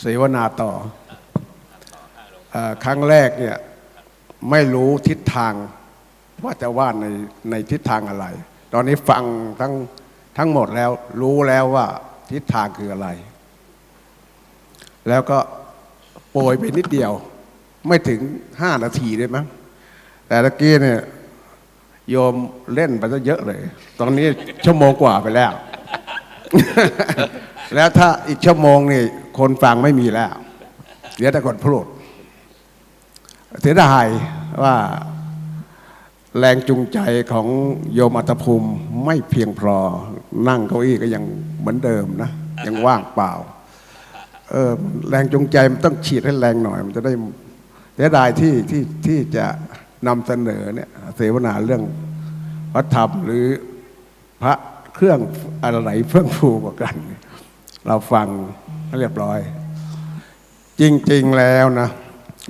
เสวนาต่อออครั้งแรกเนี่ยไม่รู้ทิศทางว่าจะว่าในในทิศทางอะไร ตอนนี้ฟังทั้งทั้งหมดแล้วรู้แล้วว่าทิศทางคืออะไร แล้วก็โปรยไปนิดเดียว ไม่ถึงห้านาทีเลยมั้งแต่ตะกี้เนี่ยโยมเล่นไปซะเยอะเลย ตอนนี้ชั่วโมงกว่าไปแล้ว แล้วถ้าอีกชั่วโมงนี่ คนฟังไม่มีแล้วเหลือแต่คนพูดเสียดายว่าแรงจูงใจของโยมอัตภูมิไม่เพียงพอ นั่งเก้าอี้ก็ยังเหมือนเดิมนะ ยังว่างเปล่า เออแรงจูงใจมันต้องฉีดให้แรงหน่อย มันจะได้เสียดายที่ที่ที่จะนำเสนอเนี่ยเสวนาเรื่องพระธรรมหรือพระเครื่องอะไรเฟื่องฟูกว่ากัน เราฟัง เรียบร้อย จริง ๆแล้วนะ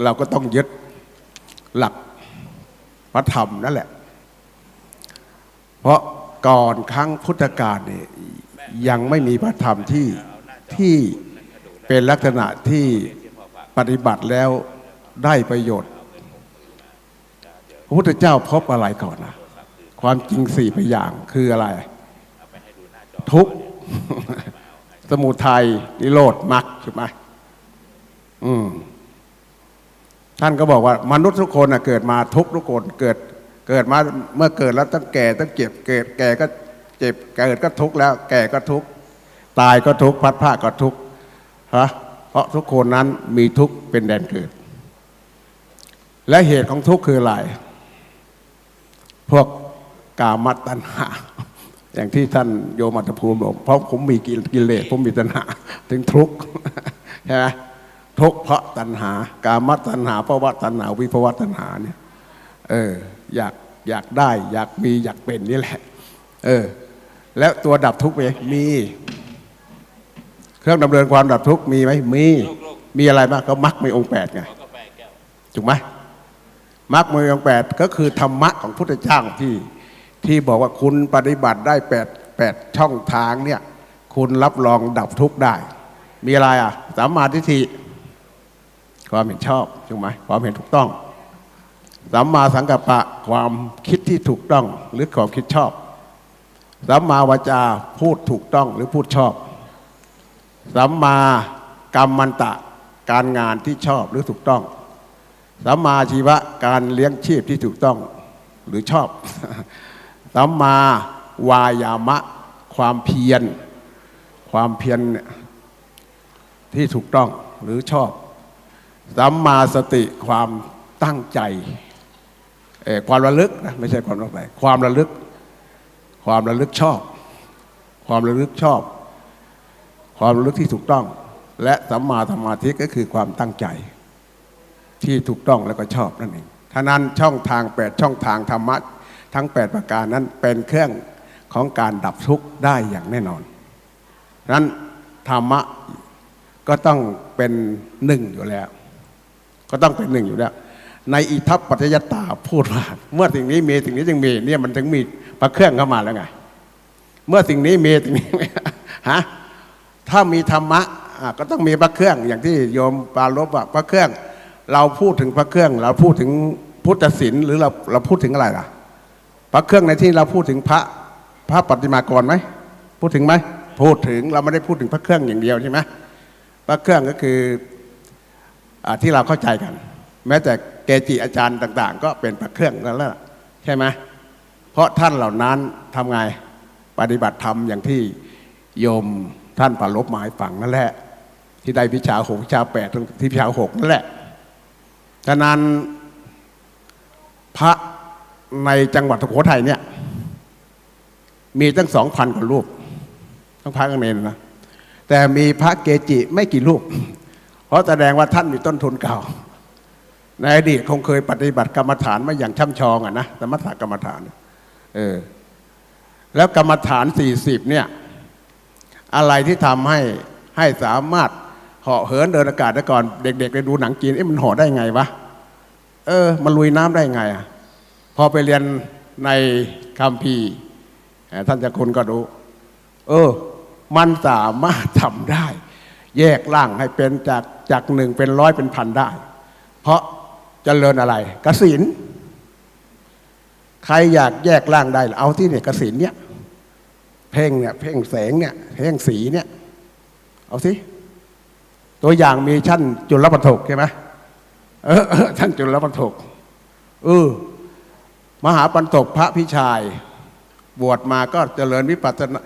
เราก็ต้องยึดหลักพระธรรมนั่นแหละ เพราะก่อนครั้งพุทธกาลเนี่ยยังไม่มีพระธรรมที่ที่เป็นลักษณะที่ปฏิบัติแล้วได้ประโยชน์ พระพุทธเจ้าพบอะไรก่อนนะความจริงสี่พยางคืออะไร ทุก สมุทัยนิโรธมรรคใช่ไหมอืม ท่านก็บอกว่า มนุษย์ทุกคนนะเกิดมาทุกทุกคนเกิด เกิดมาเมื่อเกิดแล้วต้องแก่ต้องเจ็บเกิด แก่ก็เจ็บเกิดก็ทุกข์แล้ว แก่ก็ทุกข์ตายก็ทุกข์พัดผ้าก็ทุกข์ฮะเพราะทุกคนนั้นมีทุกข์เป็นแดนเกิด และเหตุของทุกข์คืออะไรพวกกามตัณหา อย่างที่ท่านโยมัตภูมิบอกเพราะผมมีกิเลสผมมีตัณหา ถึงทุกข์ใช่ไหมทุกข์เพราะตัณหา การมตัณหาภาวะตัณหาวิภวะตัณหาเนี่ยเอออยากอยากได้อยากมีอยากเป็นนี่แหละ เออ แล้วตัวดับทุกข์ไหมมี เครื่องดำเนินความดับทุกข์มีไหมมี มีอะไรบ้างก็มรรคมีองค์แปดไงถูกไหมมรรคมีองค์แปดก็คือธรรมะของพุทธเจ้าที่ ที่บอกว่าคุณปฏิบัติได้แปดแปดช่องทางเนี่ย คุณรับรองดับทุกข์ได้ มีอะไรอะสัมมาทิฏฐิความเห็นชอบถูกไหมความเห็นถูกต้องสัมมาสังกัปปะความคิดที่ถูกต้องหรือความคิดชอบสัมมาวาจาพูดถูกต้องหรือพูดชอบสัมมากรรมันตะการงานที่ชอบหรือถูกต้องสัมมาชีวะการเลี้ยงชีพที่ถูกต้องหรือชอบ สัมมาวายามะ ความเพียร ความเพียรเนี่ยที่ถูกต้องหรือชอบ สัมมาสติความตั้งใจเอ่อความระลึกนะไม่ใช่ความตั้งใจความระลึก ความระลึกชอบ ความระลึกชอบ ความระลึกที่ถูกต้อง และสัมมาสมาธิก็คือความตั้งใจ ที่ถูกต้องแล้วก็ชอบนั่นเองท่านั้นช่องทางแปดช่องทางธรรมะ ทั้ง 8 ประการนั้นเป็นเครื่องของการดับทุกข์ได้อย่างแน่นอนนั้นธรรมะก็ต้องเป็นหนึ่งอยู่แล้ว ก็ต้องเป็นหนึ่งอยู่แล้ว ในอิทัปปัจจยตาพูดว่า เมื่อสิ่งนี้มีสิ่งนี้จึงมีเนี่ยมันถึงมีพระเครื่องเข้ามาแล้วไง เมื่อสิ่งนี้มีสิ่งนี้ฮะถ้ามีธรรมะก็ต้องมีพระเครื่อง อย่างที่โยมปารบว่าพระเครื่อง เราพูดถึงพระเครื่อง เราพูดถึงพุทธศิลป์หรือเราเราพูดถึงอะไรล่ะ พระเครื่องในที่เราพูดถึงพระพระปฏิมากรไหมพูดถึงไหมพูดถึงเราไม่ได้พูดถึงพระเครื่องอย่างเดียวใช่ไหมพระเครื่องก็คืออที่เราเข้าใจกัน แม้แต่เกจิอาจารย์ต่าง ๆ ก็เป็นพระเครื่องนั่นแหละใช่ไหมเพราะท่านเหล่านั้นทำไงปฏิบัติธรรมอย่างที่โยมท่านปรารบหมายฝังนั่นแหละ ที่ได้วิชาหกวิชาแปดที่วิชาหกนั่นแหละฉะนั้นพระ ในจังหวัดสุโขทัยเนี่ย มีตั้งสองพันกว่ารูปทั้งพระกังเนนนะ แต่มีพระเกจิไม่กี่รูป เพราะแสดงว่าท่านมีต้นทุนเก่า ในอดีตคงเคยปฏิบัติกรรมฐานมาอย่างช่ำชองอะนะสมถกรรมฐาน เออ แล้วกรรมฐานสี่สิบเนี่ย อะไรที่ทำให้ให้สามารถเหาะเหินเดินอากาศได้ก่อน เด็กๆไปดูหนังจีนเอ๊ะมันเหาะได้ไงวะเออ มันลุยน้ำได้ไงอะ พอไปเรียนในคำพีท่านเจะคุณก็ดูเออ มันสามารถทำได้ แยกร่างให้เป็นจากจากหนึ่งเป็นร้อยเป็นพันได้ เพราะเจริญอะไรกสินใครอยากแยกร่างได้ เอาที่เนี่ยกสินเนี่ยเพ่งเนี่ยเพ่งแสงเนี่ยเพ่งสีเนี่ยเอาสิตัวอย่างมีชั้นจุลปฐกใช่ไหมเออท่านจุลปฐกเออ มหาปันตกพระพิชัยบวชมาก็เจริญวิปัสสนา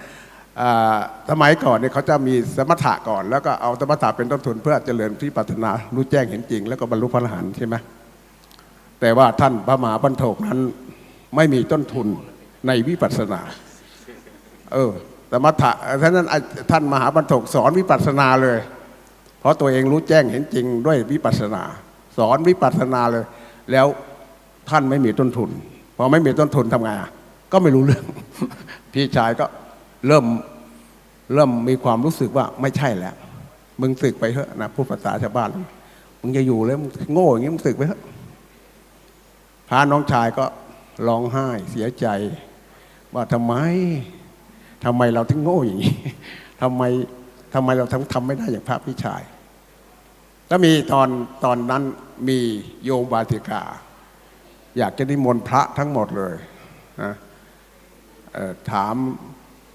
สมัยก่อนเนี่ยเขาจะมีสมถะก่อน แล้วก็เอาสมถะเป็นต้นทุนเพื่อเจริญวิปัสสนารู้แจ้งเห็นจริง แล้วก็บรรลุพระอรหันต์ใช่ไหมแต่ว่าท่านพระมหาปันโทกนั้นไม่มีต้นทุนในวิปัสสนา เออสมถะท่านั้นท่านมหาปันโทกสอนวิปัสสนาเลย เพราะตัวเองรู้แจ้งเห็นจริงด้วยวิปัสสนา สอนวิปัสสนาเลย แล้วท่านไม่มีต้นทุน พอไม่มีต้นทุนทำไงอะก็ไม่รู้เรื่อง พี่ชายก็เริ่มเริ่มมีความรู้สึกว่าไม่ใช่แล้ว มึงสึกไปเถอะนะพูดภาษาชาวบ้าน มึงจะอยู่แล้วมึงโง่อย่างนี้มึงสึกไปเถอะพาน้องชายก็ร้องไห้เสียใจ ว่าทำไมทำไมเราถึงโง่อย่างนี้ทำไมทำไมเราทำทำไม่ได้อย่างพระพี่ชาย แล้วมีตอนตอนนั้นมีโยมบาติกา อยากจะนิมนต์พระทั้งหมดเลยนะถาม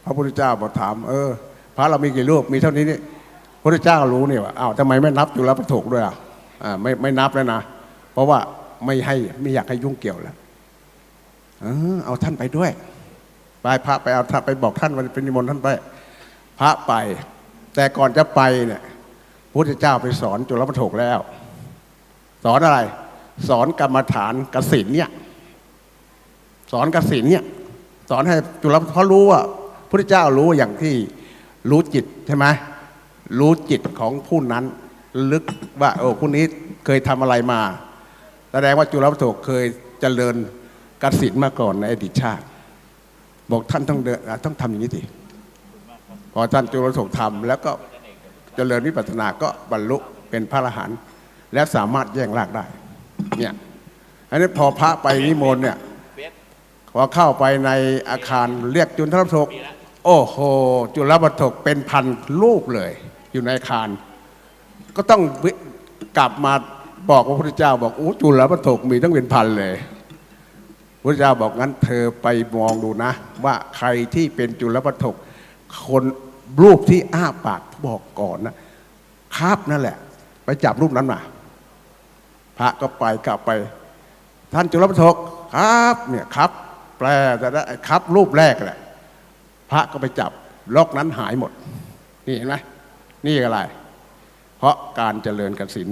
พระพุทธเจ้าบอกถาม เออ พระเรามีกี่รูปมีเท่านี้นี่พระพุทธเจ้ารู้เนี่ยว่าอ้าวทำไมไม่นับจุลปฐกด้วยอะไม่ไม่นับแล้วนะ เพราะว่าไม่ให้ไม่อยากให้ยุ่งเกี่ยวแล้วเออเอาท่านไปด้วยไปพระไปเอาท่านไปบอกท่านวันเป็นนิมนต์ท่านไป พระไป แต่ก่อนจะไปเนี่ยพระพุทธเจ้าไปสอนจุลปฐกแล้ว สอนอะไร สอนกรรมฐานกสินเนี่ย สอนกสินเนี่ย สอนให้จุลเพราะรู้ว่าพระเจ้ารู้อย่างที่รู้จิตใช่ไหมรู้จิตของผู้นั้นลึกว่าโอ้ผู้นี้เคยทำอะไรมา แสดงว่าจุลปฐกเคยเจริญกสินมาก่อนในอดีตชาติ บอกท่านต้องเดินต้องทำอย่างนี้สิพอท่านจุลปฐกทำแล้วก็เจริญวิปัสสนาก็บรรลุเป็นพระอรหันต์และสามารถแย่งรากได้ เนี่ยอันนี้พอพระไปนิมนต์เนี่ยพอเข้าไปในอาคารเรียกจุลปฐกโอ้โห จุลปฐกเป็นพันลูกเลย อยู่ในอาคาร ก็ต้องกลับมาบอกพระพุทธเจ้า บอกโอ้จุลปฐกมีตั้งเป็นพันเลยพระเจ้าบอกงั้นเธอไปมองดูนะ ว่าใครที่เป็นจุลปฐกคนรูปที่อ้าปากบอกก่อนนะครับนั่นแหละ ไปจับรูปนั้นมา พระก็ไปกลับไป ท่านจุลปฐกครับเนี่ยครับ แปลแต่ได้ครับรูปแรกแหละพระก็ไปจับล็อกนั้นหายหมด นี่เห็นไหมนี่อะไร เพราะการเจริญกสิน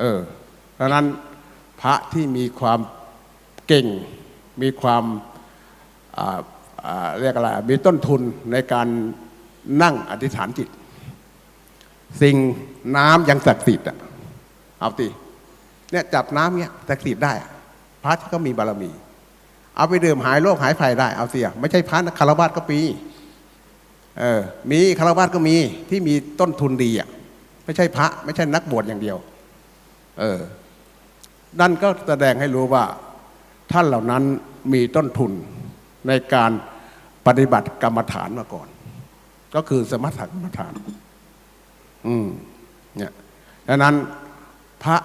เออดังนั้นพระที่มีความเก่งมีความเรียกอะไรมีต้นทุนในการนั่งอธิษฐานจิต สิ่งน้ำยังศักดิ์สิทธิ์อะ เอาตีเนี่ยจับน้ำเนี่ยศักดิ์สิทธิ์ได้ พระที่ก็มีบารมี เอาไปดื่มหายโรคหายภัยได้ เอาเสียไม่ใช่พระนะคารวะก็ปีเออมีคารวะก็มีที่มีต้นทุนดีอะไม่ใช่พระ ไม่ใช่นักบวชอย่างเดียว เออนั่นก็แสดงให้รู้ว่า ท่านเหล่านั้นมีต้นทุนในการปฏิบัติกรรมฐานมาก่อน ก็คือสมถกรรมฐาน อืมเนี่ยดังนั้น พระ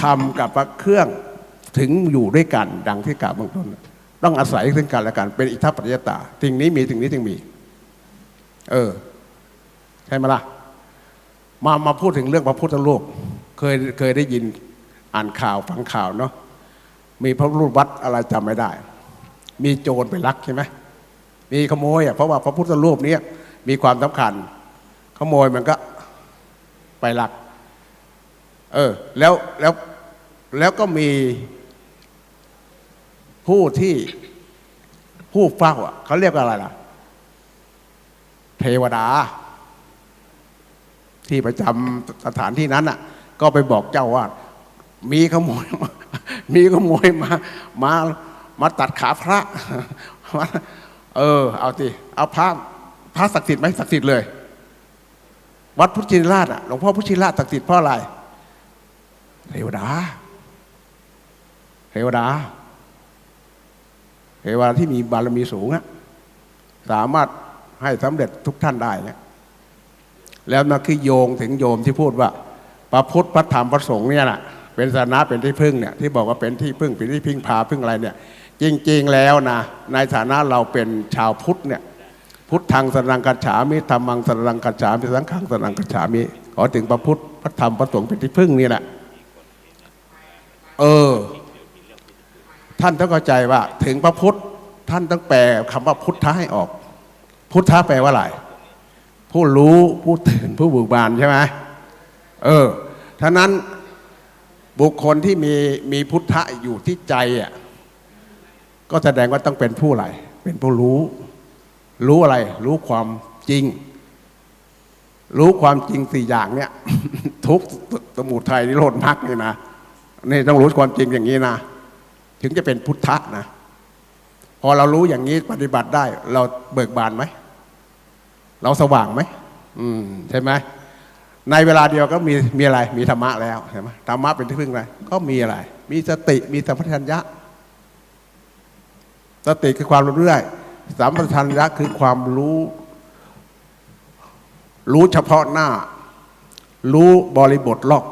ธรรมกับพระเครื่องถึงอยู่ด้วยกันดังที่กล่าวเบื้องต้น ต้องอาศัยซึ่งกันและกันเป็นอิทธปัจยตาสิ่งนี้มีสิ่งนี้ถึงมี เออ ใช่ไหมล่ะมามาพูดถึงเรื่องพระพุทธรูปเคยเคยได้ยินอ่านข่าวฟังข่าวเนาะมีพระรูปวัดอะไรจำไม่ได้ มีโจรไปลักใช่ไหมมีขโมยอะเพราะว่าพระพุทธรูปเนี้มีความสำคัญ ขโมยมันก็ไปลัก เออแล้วแล้วแล้วก็มีผู้ที่ผู้เฝ้าอะเขาเรียกว่าอะไรล่ะ เทวดา ที่ประจำสถานที่นั้นอะ ก็ไปบอกเจ้าว่า มีขโมยมามีขโมยมามามาตัดขาพระ เออ เอาสิเอาพระพระศักดิ์สิทธิ์ไหมศักดิ์สิทธิ์เลย วัดพุทธชินราชอะหลวงพ่อพุทธชินราชศักดิ์สิทธิ์เพราะอะไร เทวดา เทวดา เทวดาที่มีบารมีสูงอะสามารถให้สำเร็จทุกท่านได้เนี่ยแล้วมันคือโยงถึงโยมที่พูดว่าพระพุทธพระธรรมพระสงฆ์เนี่ยนะเป็นศาสนาเป็นที่พึ่งเนี่ยที่บอกว่าเป็นที่พึ่งเป็นที่พึ่งพาพึ่งอะไรเนี่ย จริง ๆแล้วนะในฐานะเราเป็นชาวพุทธเนี่ยพุทธังสรังกัจฉามิธรรมังสรังกัจฉามิสังฆังสรังกัจฉามิขอถึงพระพุทธพระธรรมพระสงฆ์เป็นที่พึ่งนี่แหละ เออ ท่านต้องเข้าใจว่า ถึงพระพุทธ ท่านต้องแปลคำว่าพุทธะให้ออก พุทธะแปลว่าอะไรผู้รู้ผู้ตื่นผู้บุกบานใช่ไหมเออท่านั้นบุคคลที่มีมีพุทธะอยู่ที่ใจอะก็แสดงว่าต้องเป็นผู้อะไร เป็นผู้รู้ รู้อะไร รู้ความจริง รู้ความจริงสี่อย่างเนี่ย ทุกสมุทัยนิโรธมรรคนี่นะ นี่ต้องรู้ความจริงอย่างนี้นะ ถึงจะเป็นพุทธะนะ พอเรารู้อย่างนี้ปฏิบัติได้ เราเบิกบานไหม เราสว่างไหมอืมใช่ไหมในเวลาเดียวก็มีมีอะไร มีธรรมะแล้วใช่ไหมธรรมะเป็นที่พึ่งอะไรก็มีอะไร มีสติมีสัมปชัญญะ สติคือความรู้เรื่อยสัมปชัญญะคือความรู้ รู้เฉพาะหน้า รู้บริบทรอบ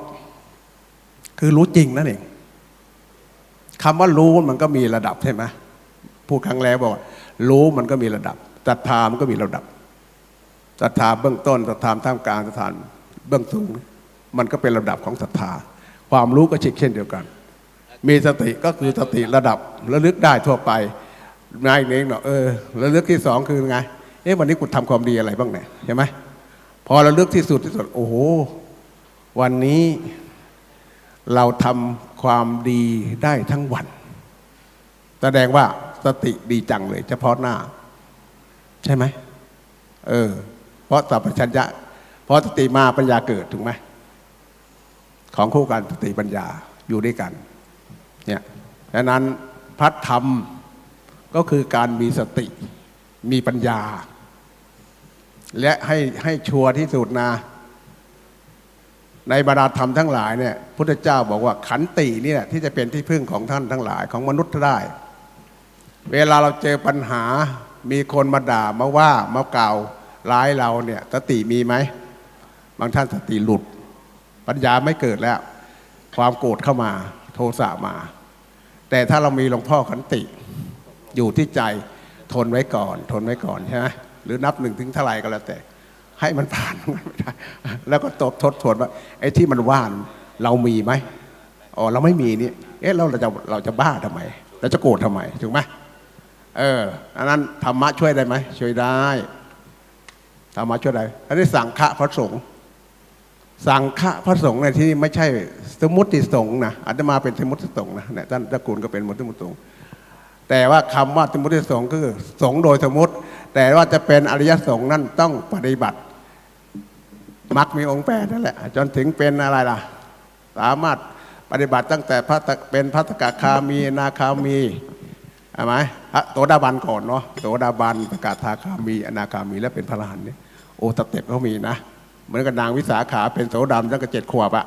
คือรู้จริงนั่นเองคำว่ารู้มันก็มีระดับใช่ไหมผู้ครั้งแล้วบอกว่ารู้มันก็มีระดับศรัทธามันก็มีระดับศรัทธาเบื้องต้นศรัทธาท่ามกลางศรัทธาเบื้องสูง มันก็เป็นระดับของศรัทธา ความรู้ก็เช่นเดียวกัน มีสติก็คือสติระดับระลึกได้ทั่วไปนายเองเนาะเออระลึกที่สองคือไงเอ๊ะวันนี้กูทำความดีอะไรบ้างเนี่ยใช่ไหมพอระลึกที่สุดที่สุดโอ้โหวันนี้ เราทำความดีได้ทั้งวัน แสดงว่าสติดีจังเลย เฉพาะหน้า ใช่ไหมเออ เพราะสัพพัญญะเพราะสติมาปัญญาเกิดถูกไหมของคู่กันสติปัญญาอยู่ด้วยกัน เนี่ยดังนั้นพัฒธรรมก็คือการมีสติมีปัญญา และให้ให้ชัวร์ที่สุดนะ ในบรรดาธรรมทั้งหลายเนี่ยพุทธเจ้าบอกว่าขันติเนี่แหละที่จะเป็นที่พึ่งของท่านทั้งหลายของมนุษย์ได้ เวลาเราเจอปัญหามีคนมาด่ามาว่ามากล่าวร้ายเราเนี่ยสติมีไหมบางท่านสติหลุด ปัญญาไม่เกิดแล้ว ความโกรธเข้ามาโทสะมา แต่ถ้าเรามีหลวงพ่อขันติ อยู่ที่ใจทนไว้ก่อน ทนไว้ก่อนใช่ไหมหรือนับหนึ่งถึงเท่าไหร่ก็แล้วแต่ ให้มันผ่านไม่ได้แล้วก็ตบทดทวนว่าไอ้ที่มันว่านเรามีไหมอ๋อเราไม่มีนี่เอ๊ะเราเราจะเราจะบ้าทำไมเราจะโกรธทำไมถูกไหมเอออันนั้นธรรมะช่วยได้ไหมช่วยได้ธรรมะช่วยได้อันนี้สังฆะพระสงฆ์สังฆะพระสงฆ์ในที่นี้ไม่ใช่สมมติสงฆ์นะอาตมาเป็นสมมติสงฆ์นะเนี่ยท่านตระกูลก็เป็นสมมติสงฆ์แต่ว่าคำว่าสมมติสงฆ์คือสงฆ์โดยสมมติ แต่ว่าจะเป็นอริยสงฆ์นั่นต้องปฏิบัติ มักมีองค์แปดนั่นแหละ จนถึงเป็นอะไรล่ะ สามารถปฏิบัติตั้งแต่พระตะเป็นพระตกคามีนาคามีใช่ไหมพระโสดาบันก่อนเนาะโสดาบันประกาศทาคามีอนาคามีแล้วเป็นพระรหันเนี่ยโอ้สเต็ปเขามีนะ เหมือนกับนางวิสาขาเป็นโสดาบันตั้งแต่เจ็ดขวบอะ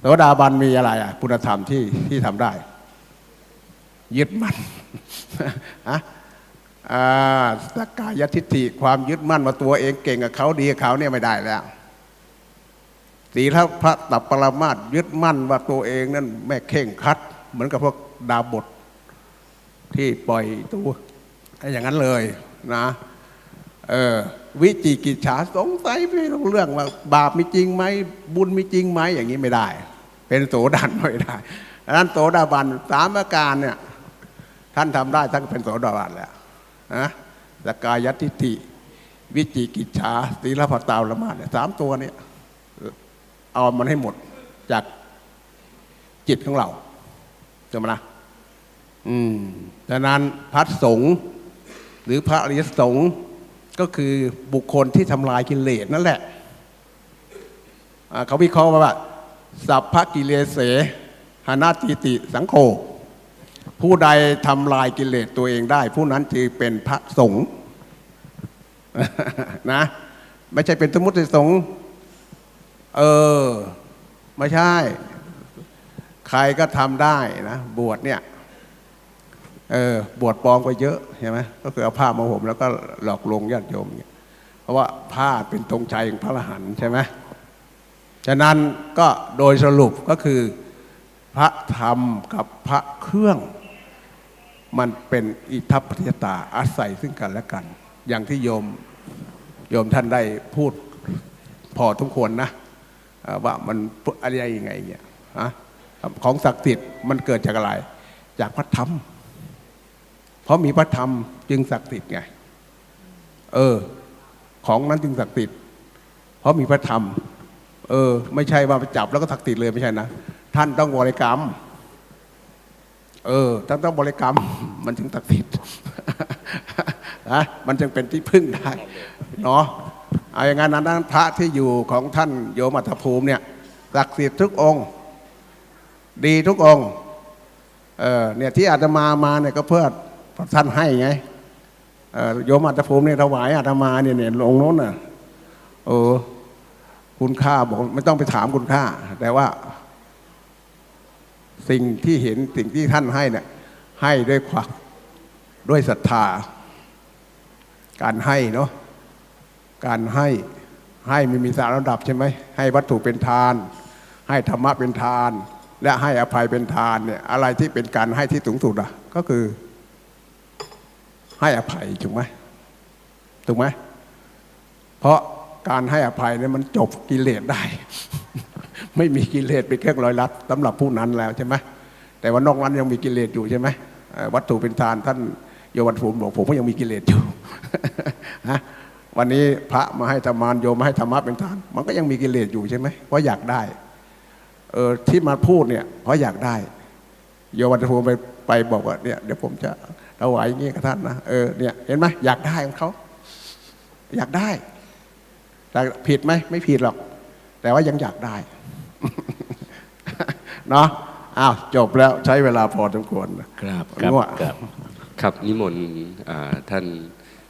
โสดาบันมีอะไรอะคุณธรรมที่ที่ทำได้ ยึดมั่นฮะอ่า สกายทิฏฐิความยึดมั่นว่าตัวเองเก่งกับเขาดีกับเขาเนี่ยไม่ได้แล้วสีทพระตับปรมาตยึดมั่นว่าตัวเองนั่นแม่เข่งคัด เหมือนกับพวกดาบทที่ปล่อยตัวอย่างนั้นเลยนะเออวิจิกิจฉาสงสัยไม่รู้เรื่องว่า บาปมีจริงไหมบุญมีจริงไหมอย่างนี้ไม่ได้ เป็นโสดันไม่ได้ดังนั้นโสดาบันสามอาการเนี่ยท่านทำได้ท่านก็เป็นโสดาบันแล้ว นะสกายทิฏฐิ วิจิกิจฉาสีลพัตตาละมาเนี่ยสามตัวเนี่ยเอามันให้หมดจากจิตของเราจำนะอืมดังนั้นพระสงฆ์หรือพระอริยสงฆ์ก็คือบุคคลที่ทำลายกิเลสนั่นแหละเขาวิเคราะห์ว่าสัพพกิเลเสหานาติติสังโฆ ผู้ใดทำลายกิเลสตัวเองได้ ผู้นั้นจึงเป็นพระสงฆ์นะ ไม่ใช่เป็นสมมติสงฆ์เออ ไม่ใช่ ใครก็ทำได้นะ บวชเนี่ยเออบวชปลอมก็เยอะใช่ไหมก็คือเอาผ้ามาห่มแล้วก็หลอกลวงญาติโยมเนี่ยเพราะว่าผ้าเป็นธงชัยของพระอรหันต์ใช่ไหมฉะนั้นก็โดยสรุปก็คือ พระธรรมกับพระเครื่อง มันเป็นอิทัปปัจจตาอาศัยซึ่งกันและกัน อย่างที่โยมโยมท่านได้พูดพอทุกคนนะว่ามันอะไรยังไงเนี่ยของศักดิ์สิทธิ์มันเกิดจากอะไร จากพระธรรม เพราะมีพระธรรมจึงศักดิ์สิทธิ์ไง เออ ของนั้นจึงศักดิ์สิทธิ์เพราะมีพระธรรม เออ ไม่ใช่ว่าไปจับแล้วก็ศักดิ์สิทธิ์เลยไม่ใช่นะ ท่านต้องบริกรรม เออท่านต้องบริกรรมมันถึงศักดิ์สิทธิ์นะมันจึงเป็นที่พึ่งได้เนาะเอาอย่างนั้นนั้นพระที่อยู่ของท่านโยมอัฐภูมิเนี่ยศักดิ์สิทธิ์ทุกองค์ ดีทุกองค์เออเนี่ยที่อาตมามาเนี่ยก็เพื่อท่านให้ไงเออโยมอัตภูมิเนี่ยถวายอาตมาเนี่ยเนี่ยลงโน้นน่ะเออคุณค่าบอกไม่ต้องไปถามคุณค่า แต่ว่า สิ่งที่เห็นสิ่งที่ท่านให้เนี่ยให้ด้วยความด้วยศรัทธา การให้เนาะการให้ให้ม่มีสารระดับใช่ไหมให้วัตถุเป็นทาน ให้ธรรมะเป็นทาน และให้อภัยเป็นทานเนี่ยอะไรที่เป็นการให้ที่สูงสุดอะ ก็คือ ให้อภัยถูกไหมถูกไหมเพราะการให้อภัยเนี่ยมันจบกิเลสได้ ไม่มีกิเลสเป็นเครื่องร้อยลัดสำหรับผู้นั้นแล้วใช่ไหมแต่ว่านอกนั้นยังมีกิเลสอยู่ใช่ไหมวัตถุเป็นทานท่านโยวัตถุบอกผมก็ยังมีกิเลสอยู่นะวันนี้พระมาให้ธรรมานโยมมาให้ธรรมะเป็นทาน มันก็ยังมีกิเลสอยู่ใช่ไหมเพราะอยากได้เออที่มาพูดเนี่ยเพราะอยากได้ โยวัตถุไปไปบอกว่าเนี่ยเดี๋ยวผมจะถวายอย่างนี้กับท่านนะเออเนี่ยเห็นไหมอยากได้ของเขาอยากได้แต่ผิดไหมไม่ผิดหรอก แต่ว่ายังอยากได้ เนาะอ้าวจบแล้วใช้เวลาพอสมควรครับง่วงครับครับนิมนต์อ่าท่าน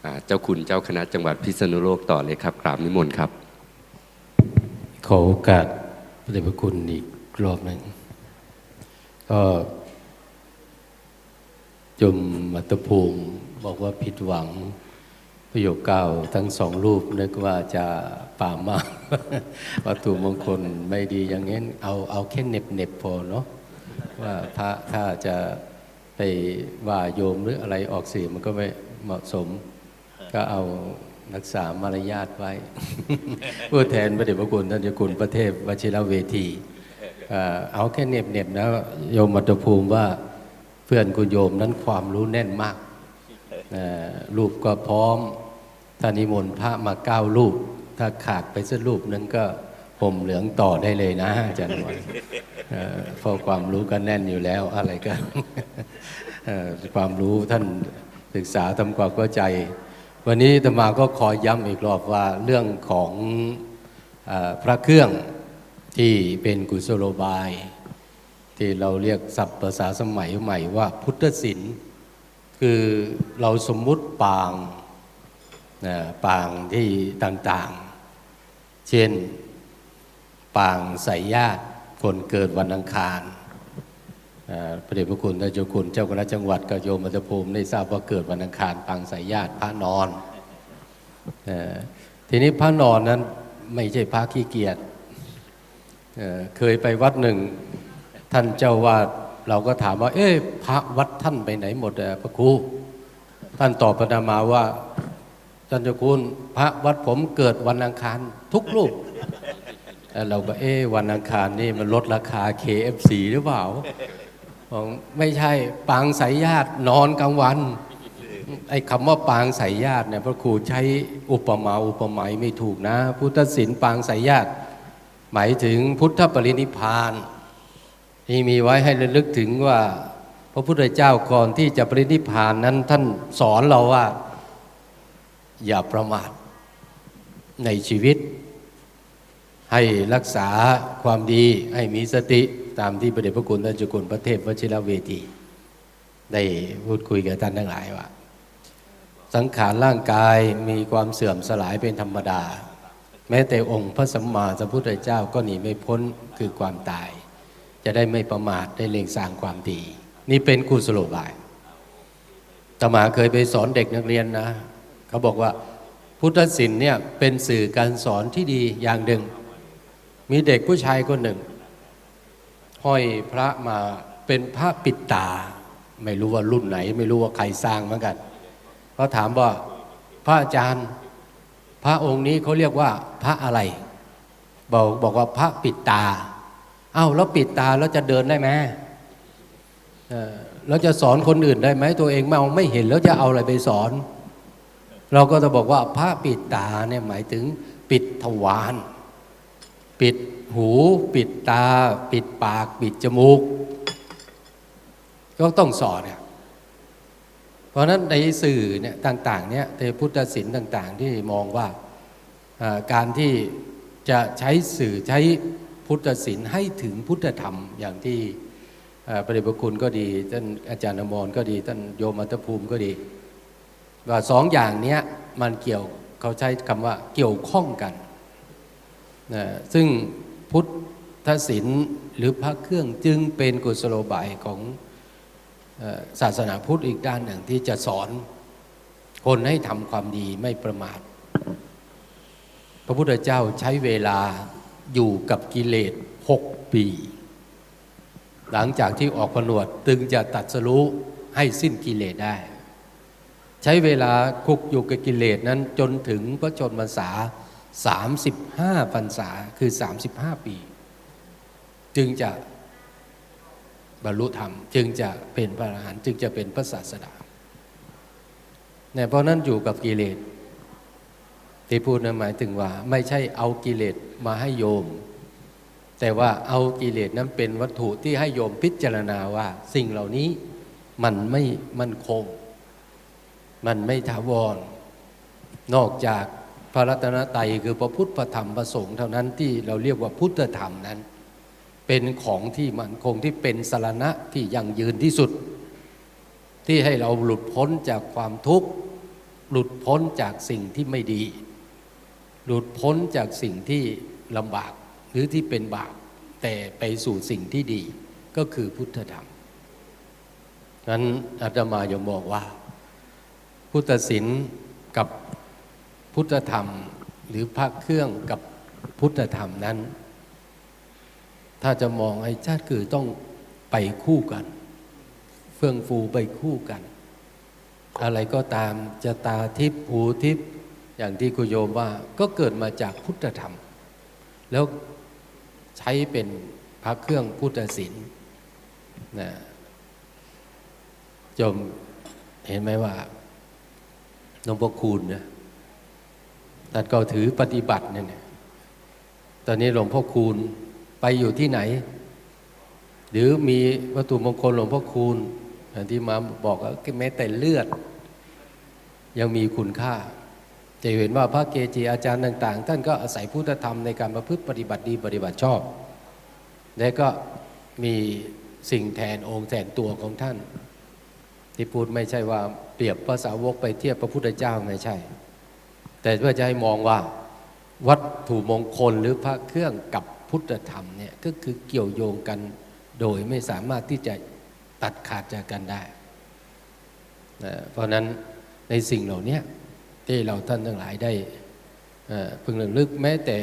อ่าเจ้าคุณเจ้าคณะจังหวัดพิษณุโลกต่อเลยครับกราบนิมนต์ครับ ขอโอกาสพระเดชพระคุณอีกรอบหนึ่งก็จมมัตตภูมิบอกว่าผิดหวัง ประโยคเก้าทั้งสองรูปนึกว่าจะป่ามากวัตถุมงคลไม่ดีอย่างนี้เอาเอาแค่เน็บเน็บพอเนาะว่าพระถ้าจะไปว่าโยมหรืออะไรออกเสียมันก็ไม่เหมาะสม ก็เอารักษามารยาทไว้ผู้แทนพระเดชพระคุณท่านเจ้าคุณประเทศวชิรเวทีเอาแค่เน็บเน็บนะโยมมัตภูมิว่าเพื่อนคุณโยมนั้นความรู้แน่นมาก รูปก็พร้อมท่านิมนต์พระมาเก้ารูป ถ้าขาดไปสักรูปนึงก็ห่มเหลืองต่อได้เลยนะอาจารย์หน่อยเพราะความรู้ก็แน่นอยู่แล้วอะไรก็ความรู้ท่านศึกษาทำความเข้าใจ วันนี้อาตมาก็ขอย้ำอีกรอบว่าเรื่องของอพระเครื่องที่เป็นกุศโลบาย ที่เราเรียกศัพท์ภาษาสมัยใหม่ว่าพุทธศิลป์ คือเราสมมุติปางนะปางที่ต่างๆ เช่นปางใส่ญาติคนเกิดวันอังคารเอ่อพระเดชพระคุณท่านเจ้าคุณเจ้าคณะจังหวัดกโยมมัตภูมิได้ทราบว่าเกิดวันอังคารปางสายญาติพระนอนอทีนี้พระนอนนั้นไม่ใช่พระขี้เกียจเเคยไปวัดหนึ่ง ท่านเจ้าวาด เราก็ถามว่า เอ๊ะพระวัดท่านไปไหนหมดพระครูท่านตอบพระนามาว่าท่านเจ้าคุณพระวัดผมเกิดวันอังคารทุกรูปแล้วเราก็เอ๊ะวันอังคารนี่มันลดราคา KFC หรือเปล่าบอกไม่ใช่ปางสายญาตินอนกลางวันไอ้คำว่าปางสายญาติเนี่ยพระครูใช้อุปมาอุปไมยไม่ถูกนะ พุทธศิลป์ปางสายญาติ หมายถึงพุทธปรินิพพาน ที่มีไว้ให้ระลึกถึงว่า พระพุทธเจ้าก่อนที่จะปรินิพพานนั้นท่านสอนเราว่า อย่าประมาทในชีวิต ให้รักษาความดีให้มีสติตามที่พระเดชพระคุณท่านจุกุลพระเทพวชิรเวที ได้พูดคุยกับท่านทั้งหลายว่า สังขารร่างกายมีความเสื่อมสลายเป็นธรรมดา แม้แต่องค์พระสัมมาสัมพุทธเจ้าก็หนีไม่พ้นคือความตาย จะได้ไม่ประมาทได้เล็งสร้างความดี นี่เป็นกุศโลบายตมาเคยไปสอนเด็กนักเรียนนะ เขาบอกว่าพุทธศิลป์เนี่ยเป็นสื่อการสอนที่ดีอย่างหนึ่ง มีเด็กผู้ชายคนหนึ่ง ห้อยพระมาเป็นพระปิดตา ไม่รู้ว่ารุ่นไหน ไม่รู้ว่าใครสร้างเหมือนกันเขาถามว่าพระอาจารย์ พระองค์นี้เขาเรียกว่าพระอะไร บอกบอกว่าพระปิดตา อ้าแล้วปิดตาแล้วจะเดินได้ไหมเออแล้วจะสอนคนอื่นได้ไหมตัวเองไม่เอาไม่เห็นแล้วจะเอาอะไรไปสอน เราก็จะบอกว่าพระปิดตาเนี่ยหมายถึงปิดทวารปิดหู ปิดตา ปิดปาก ปิดจมูก ก็ต้องสอนเนี่ยเพราะนั้นในสื่อเนี่ยต่างๆเนี่ยในพุทธศิลป์ต่าง ๆ ที่มองว่าการที่จะใช้สื่อใช้ พุทธศิลให้ถึงพุทธธรรมอย่างที่อ่าพระเดชพระคุณก็ดีท่านอาจารย์อมรก็ดีท่านโยมอัตภูมิก็ดี ว่าสองอย่างนี้มันเกี่ยวเขาใช้คำว่าเกี่ยวข้องกันนะซึ่งพุทธศิลหรือพระเครื่องจึงเป็นกุศโลบายของศาสนาพุทธอีกด้านหนึ่งที่จะสอนคนให้ทำความดีไม่ประมาท พระพุทธเจ้าใช้เวลา อยู่กับกิเลสหกปี หลังจากที่ออกผนวดตึงจะตัดสรู้ให้สิ้นกิเลสได้ ใช้เวลาคุกอยู่กับกิเลสนั้นจนถึงพระชนมรรษา 35พรรษาคือ 35 ปี จึงจะบรรลุธรรม จึงจะเป็นพระอรหันต์จึงจะเป็นพระศาสดาเนี่ยเพราะนั้นอยู่กับกิเลส ที่พูดนั้นหมายถึงว่า ไม่ใช่เอากิเลสมาให้โยม แต่ว่าเอากิเลสนั้นเป็นวัตถุที่ให้โยมพิจารณาว่า สิ่งเหล่านี้มันไม่มั่นคง มันไม่ถาวร นอกจากพระรัตนตรัยคือพระพุทธพระธรรมพระสงฆ์เท่านั้นที่เราเรียกว่าพุทธธรรมนั้น เป็นของที่มั่นคงที่เป็นสารณะที่ยั่งยืนที่สุด ที่ให้เราหลุดพ้นจากความทุกข์ หลุดพ้นจากสิ่งที่ไม่ดี หลุดพ้นจากสิ่งที่ลำบากหรือที่เป็นบาปแต่ไปสู่สิ่งที่ดีก็คือพุทธธรรมนั้นอาตมายังบอกว่า พุทธศิลป์กับพุทธธรรม หรือพระเครื่องกับพุทธธรรมนั้น ถ้าจะมองให้ชาติคือต้องไปคู่กัน เฟื่องฟูไปคู่กัน อะไรก็ตามจะตาทิพย์หูทิพย์ อย่างที่คุโยมว่าก็เกิดมาจากพุทธธรรม แล้วใช้เป็นพระเครื่องพุทธศิลป์นะโยมเห็นไหมว่าหลวงพ่อคูณนะท่านก็ถือปฏิบัติเนี่ยตอนนี้หลวงพ่อคูณไปอยู่ที่ไหน หรือมีวัตถุมงคลหลวงพ่อคูณที่มาบอกว่าแม้แต่เลือด ยังมีคุณค่า จะเห็นว่าพระเกจิอาจารย์ต่าง ๆ ท่านก็อาศัยพุทธธรรมในการประพฤติปฏิบัติดีปฏิบัติชอบ และก็มีสิ่งแทนองค์แทนตัวของท่าน ที่พูดไม่ใช่ว่าเปรียบพระสาวกไปเทียบพระพุทธเจ้าไม่ใช่ แต่เพื่อจะให้มองว่าวัตถุมงคลหรือพระเครื่องกับพุทธธรรมเนี่ยก็คือเกี่ยวโยงกันโดยไม่สามารถที่จะตัดขาดจากกันได้ เพราะนั้นในสิ่งเหล่านี้ ที่เราท่านทั้งหลายได้พึงระลึกแม้แต่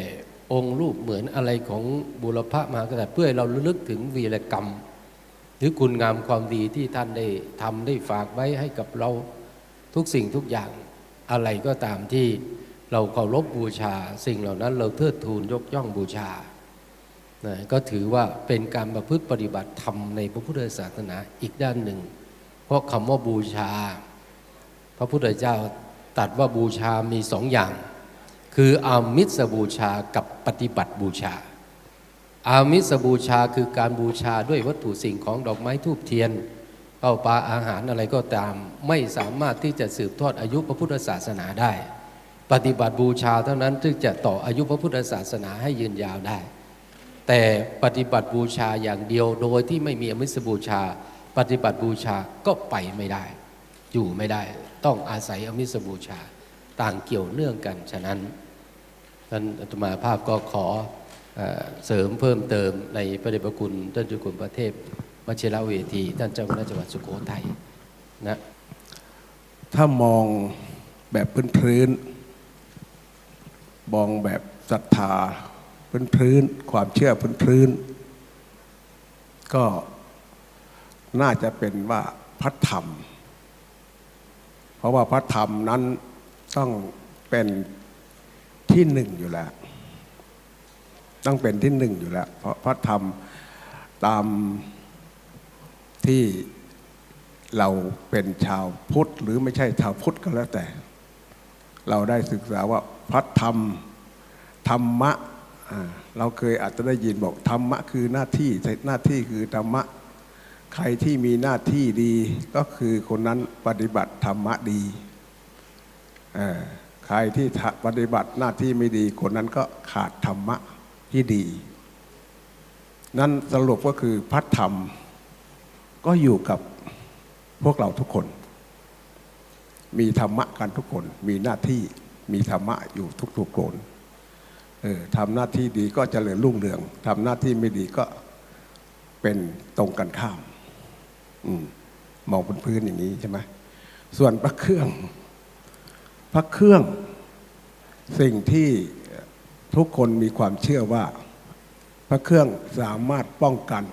องค์รูปเหมือนอะไรของบุรพมหากษัตริย์เพื่อเราระลึกถึงวีรกรรม หรือคุณงามความดีที่ท่านได้ทำได้ฝากไว้ให้กับเราทุกสิ่งทุกอย่างอะไรก็ตามที่เราเคารพบูชา สิ่งเหล่านั้นเราเทิดทูนยกย่องบูชานะก็ถือว่าเป็นการประพฤติปฏิบัติธรรมในพระพุทธศาสนาอีกด้านหนึ่ง เพราะคำว่าบูชา พระพุทธเจ้า ตัดว่าบูชามีสองอย่าง คืออามิสบูชากับปฏิบัติบูชา อามิสบูชาคือการบูชาด้วยวัตถุสิ่งของดอกไม้ทูบเทียนเข้าปลาอาหารอะไรก็ตาม ไม่สามารถที่จะสืบทอดอายุพระพุทธศาสนาได้ ปฏิบัติบูชาเท่านั้นที่จะต่ออายุพระพุทธศาสนาให้ยืนยาวได้ แต่ปฏิบัติบูชาอย่างเดียวโดยที่ไม่มีอมิสบูชา ปฏิบัติบูชาก็ไปไม่ได้ อยู่ไม่ได้ ต้องอาศัยอมิสบูชา ต่างเกี่ยวเนื่องกัน ฉะนั้นท่านอาตมาภาพก็ขอเสริมเพิ่มเติมในพระเดชพระคุณท่านจุกุลประเทศวชิระเวที ท่านเจ้าคณะจังหวัดสุโขทัยนะถ้ามองแบบพื้นพื้นมองแบบศรัทธาพื้นพื้นความเชื่อพื้นพื้นก็น่าจะเป็นว่าพระธรรม ราะว่าพระธรรมนั้นต้องเป็นที่หนึ่งอยู่แล้ว ต้องเป็นที่หนึ่งอยู่แล้ว เพราะพระธรรมตามที่เราเป็นชาวพุทธ หรือไม่ใช่ชาวพุทธก็แล้วแต่ เราได้ศึกษาว่าพระธรรมธรรมะเราเคยอาจจะได้ยินบอกธรรมะคือหน้าที่หน้าที่คือธรรมะ ใครที่มีหน้าที่ดีก็คือคนนั้นปฏิบัติธรรมะดีใครที่ปฏิบัติหน้าที่ไม่ดี คนนั้นก็ขาดธรรมะที่ดี นั่นสรุปก็คือพระธรรม ก็อยู่กับพวกเราทุกคน มีธรรมะกันทุกคน มีหน้าที่มีธรรมะอยู่ทุกๆคนเออทำหน้าที่ดีก็เจริญรุ่งเรืองทำหน้าที่ไม่ดีก็เป็นตรงกันข้าม มมองบนพื้นอย่างนี้ใช่ไหมส่วนพระเครื่อง พระเครื่องสิ่งที่ทุกคนมีความเชื่อว่า พระเครื่องสามารถป้องกัน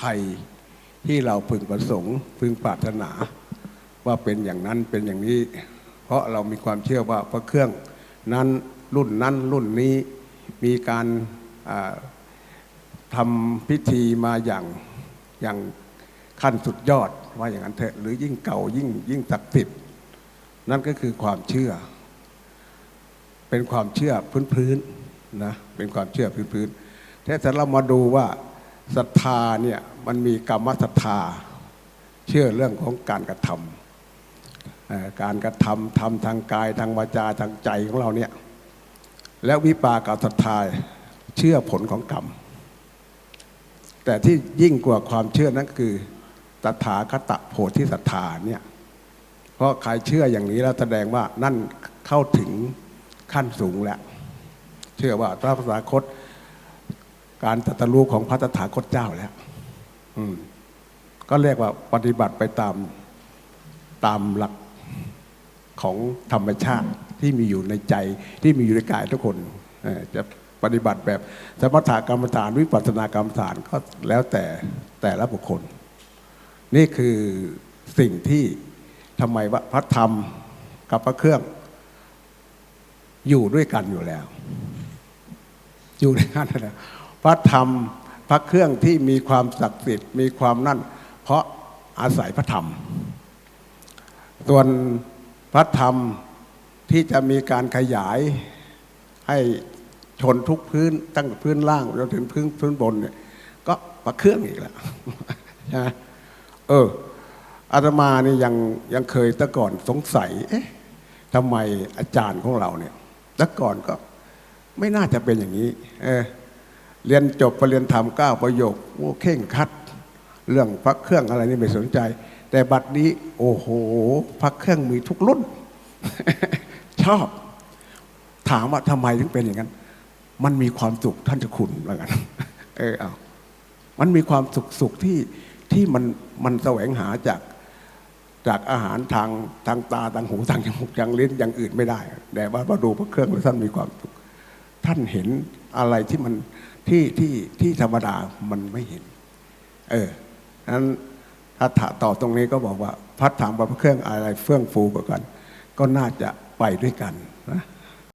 ภัยที่เราพึงประสงค์ พึงปรารถนา ว่าเป็นอย่างนั้นเป็นอย่างนี้ เพราะเรามีความเชื่อว่าพระเครื่องนั้นรุ่นนั้นรุ่นนี้มีการทำพิธีมาอย่างอย่าง ขั้นสุดยอดว่าอย่างนั้นเถอะหรือยิ่งเก่ายิ่งยิ่งศักดิ์สิทธิ์นั่นก็คือความเชื่อ เป็นความเชื่อพื้นๆนะเป็นความเชื่อพื้นๆแต่ถ้าเรามาดูว่าศรัทธาเนี่ยมันมีกรรมศรัทธา เชื่อเรื่องของการกระทำเอ่อการกระทำทำทางกายทางวาจาทางใจของเราเนี่ยแล้ววิปากศรัทธาเชื่อผลของกรรมแต่ที่ยิ่งกว่าความเชื่อนั้นคือ ตถาคตโพธิศรัทธาเนี่ยเพราะใครเชื่ออย่างนี้แล้วแสดงว่านั่นเข้าถึงขั้นสูงแล้วเชื่อว่าพระตถาคต การตรัสรู้ของพระตถาคตเจ้าแล้วอืมก็เรียกว่าปฏิบัติไปตามตามหลักของธรรมชาติที่มีอยู่ในใจที่มีอยู่ในกายทุกคนจะปฏิบัติแบบสมถกรรมฐานวิปัสสนากรรมฐานก็แล้วแต่แต่ละบุคคล นี่คือสิ่งที่ทำไมว่าพระธรรมกับพระเครื่อง อยู่ด้วยกันอยู่แล้ว อยู่ด้วยกันนะพระธรรมพระเครื่องที่มีความศักดิ์สิทธิ์มีความนั่น เพราะอาศัยพระธรรม ส่วนพระธรรมที่จะมีการขยายให้ชนทุกพื้นตั้งแต่พื้นล่างจนถึงพื้นพื้นบนเนี่ยก็พระเครื่องอีกแล้วใช่ไหม เอออาตมานี่ยังยังเคยแต่ก่อนสงสัย เอ๊ะทำไมอาจารย์ของเราเนี่ยแต่ก่อนก็ไม่น่าจะเป็นอย่างนี้ เออเรียนจบปรริญญาธรรมเก้าประโยคโอ้เข่งคัด เรื่องพระเครื่องอะไรนี่ไม่สนใจ แต่บัดนี้ โอ้โหพระเครื่องมีทุกรุ่น ชอบ ถามว่าทำไมถึงเป็นอย่างนั้น มันมีความสุขท่านจะคุณแล้วกันเออเอามันมีความสุขสุขที่ ที่มันมันแสวงหาจากจากอาหารทางทางตาทางหูทางจมูกทางลิ้นอย่างอื่นไม่ได้ แต่ว่าพอดูพระเครื่องแล้วท่านมีความสุขท่านเห็นอะไรที่มันที่ที่ที่ธรรมดามันไม่เห็น เออนั้นถ้าถาตอบตรงนี้ก็บอกว่า พัดถามว่าพระเครื่องอะไรเฟื่องฟูกว่ากัน ก็น่าจะไปด้วยกันนะ